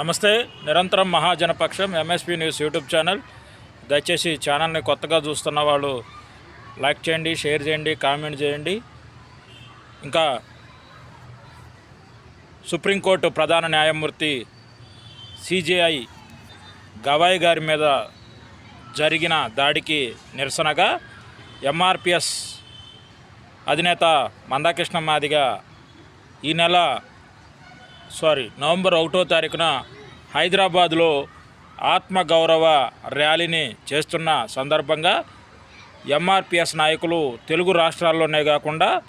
నమస్తే నిరంతరం మహాజనపక్షం ఎంఎస్పీ న్యూస్ యూట్యూబ్ ఛానల్ దయచేసి ఛానల్ని కొత్తగా చూస్తున్న వాళ్ళు లైక్ చేయండి షేర్ చేయండి కామెంట్ చేయండి. ఇంకా సుప్రీంకోర్టు ప్రధాన న్యాయమూర్తి సిజేఐ గవాయ్ గారి మీద జరిగిన దాడికి నిరసనగా ఎంఆర్పిఎస్ అధినేత మందాకృష్ణ మాదిగ ఈ నెల సారీ నవంబర్ ఒకటో తారీఖున హైదరాబాద్లో ఆత్మగౌరవ ర్యాలీని చేస్తున్న సందర్భంగా ఎంఆర్పిఎస్ నాయకులు తెలుగు రాష్ట్రాల్లోనే కాకుండా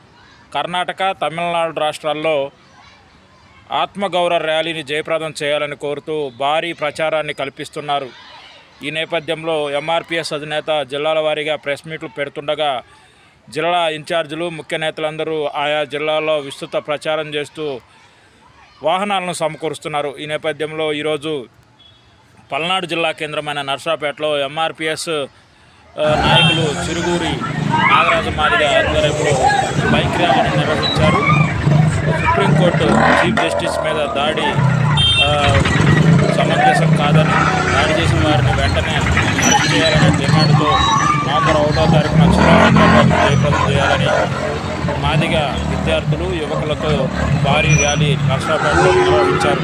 కర్ణాటక తమిళనాడు రాష్ట్రాల్లో ఆత్మగౌరవ ర్యాలీని జయప్రదం చేయాలని కోరుతూ భారీ ప్రచారాన్ని కల్పిస్తున్నారు. ఈ నేపథ్యంలో ఎంఆర్పిఎస్ అధినేత జిల్లాల వారీగా ప్రెస్ మీట్లు పెడుతుండగా జిల్లా ఇన్ఛార్జీలు ముఖ్య నేతలందరూ ఆయా జిల్లాల్లో విస్తృత ప్రచారం చేస్తూ వాహనాలను సమకూరుస్తున్నారు. ఈ నేపథ్యంలో ఈరోజు పల్నాడు జిల్లా కేంద్రమైన నర్సాపేటలో ఎంఆర్పిఎస్ నాయకులు చిరుగురి నాగరాజు మాదిగ ఆధ్వర్యంలో బైక్ ర్యాలీని నిర్వహించారు. సుప్రీంకోర్టు చీఫ్ జస్టిస్ మీద దాడి సమంజసం కాదని దాడి చేసిన వారిని వెంటనే అరెస్ట్ చేయాలనే డిమాండ్తో నవంబర్ ఒకటో మాదిగ విద్యార్థులు యువకులతో భారీ ర్యాలీ నర్సాపేటలో నిర్వహించారు.